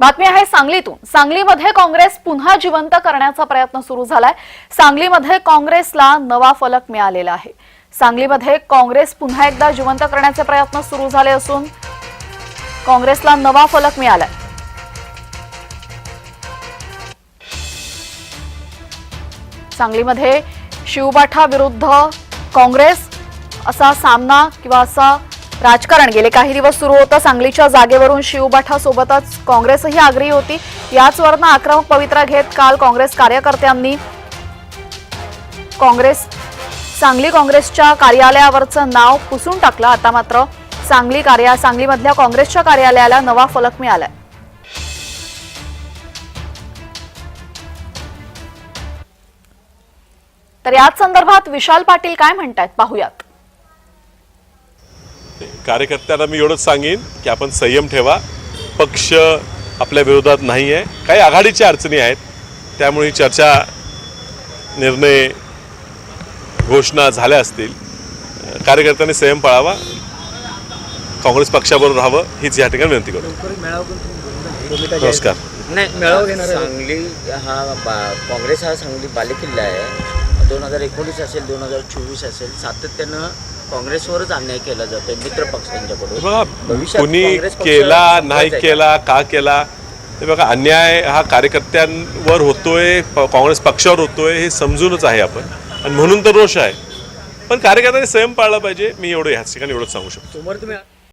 बातमी आहे सांगलीतून. सांगलीमध्ये काँग्रेस पुन्हा जिवंत करण्याचा प्रयत्न सुरू झालाय. सांगलीमध्ये काँग्रेसला नवा फलक मिळालेला आहे. सांगलीमध्ये काँग्रेस पुन्हा एकदा जिवंत करण्याचे प्रयत्न सुरू झाले असून काँग्रेसला नवा फलक मिळालाय. सांगलीमध्ये शिवबाठा विरुद्ध काँग्रेस असा सामना किंवा असा राजकारण. गेले काही दिवस सुरू होतं सांगलीच्या जागेवरून शिवबाठासोबतच काँग्रेसही आग्रही होती. याच आक्रमक पवित्रा घेत काल काँग्रेस कार्यकर्त्यांनी काँग्रेस सांगली काँग्रेसच्या कार्यालयावरचं नाव पुसून टाकलं. आता मात्र सांगली कार्या सांगलीमधल्या काँग्रेसच्या कार्यालयाला नवा फलक मिळालाय. तर याच संदर्भात विशाल पाटील काय म्हणतायत? पाहूयात. कार्यकर्त्यांना मी एवढंच सांगेन की आपण संयम ठेवा. पक्ष आपल्या विरोधात नाही आहे काही आघाडीच्या अडचणी आहेत. त्यामुळे ही चर्चा निर्णय घोषणा झाल्या असतील. कार्यकर्त्यांनी संयम पाळावा. काँग्रेस पक्षाबरोबर राहावं. हीच या ठिकाणी विनंती करतो. नमस्कार. नाही मेळावा घेणार आहे. सांगली हा बा- काँग्रेस हा सांगली बालेकिल्ला आहे. दोन हजार एकोणीस असेल दोन हजार चोवीस असेल सातत्यानं काँग्रेसवरच अन्याय केला जातोय मित्र पक्षांच्याकडून. कुणी केला नाही. केला का केला हे बघा अन्याय हा कार्यकर्त्यांवर होतोय काँग्रेस पक्षावर होतोय हे समजूनच आहे आपण. आणि म्हणून तर रोष आहे. पण कार्यकर्त्यांनी संयम पाळला पाहिजे मी एवढं ह्याच ठिकाणी एवढंच सांगू शकतो.